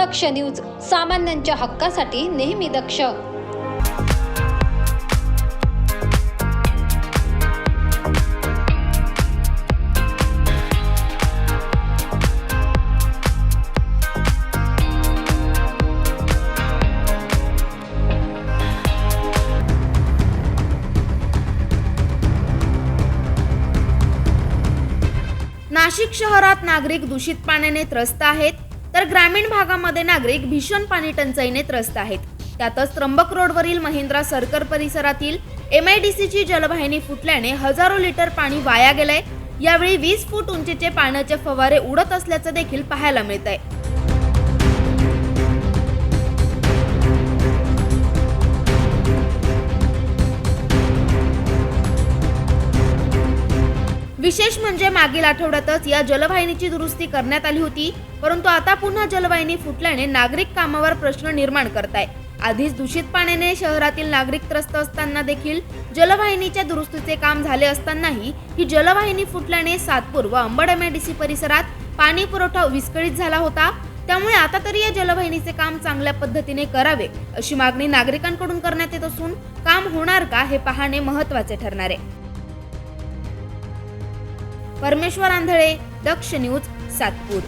दक्ष news सामान्यांच्या हक्कासाठी नेहमी दक्ष. नाशिक शहरात नागरिक दूषित पाण्याने त्रस्त आहेत. तर ग्रामीण भागामध्ये नागरिक भीषण पाणी टंचाईने त्रस्त आहेत. त्यातच त्र्यंबक रोडवरील महिंद्रा सर्कल परिसरातील एम आय डी सीची जलवाहिनी फुटल्याने हजारो लिटर पाणी वाया गेलंय. यावेळी वीस फूट उंचीचे पाण्याचे फवारे उडत असल्याचं देखील पाहायला मिळत आहे विशेष म्हणजे मागील आठवड्यातच या जलवाहिनीची दुरुस्ती करण्यात आली होती परंतु आता पुन्हा जलवाहिनी फुटल्याने नागरिक कामावर प्रश्न निर्माण करताय. आधीच दूषित पाण्याने शहरातील नागरिक त्रस्त असताना देखील जलवाहिनीच्या दुरुस्तीचे काम झाले असतानाही ही जलवाहिनी फुटल्याने सातपूर व अंबड एमआयडीसी परिसरात पाणी पुरवठा विस्कळीत झाला होता. त्यामुळे आता तरी या जलवाहिनीचे काम चांगल्या पद्धतीने करावे अशी मागणी नागरिकांकडून करण्यात येत असून काम होणार का हे पाहणे महत्त्वाचे ठरणार आहे. परमेश्वर आंधळे दक्ष न्यूज सातपूर.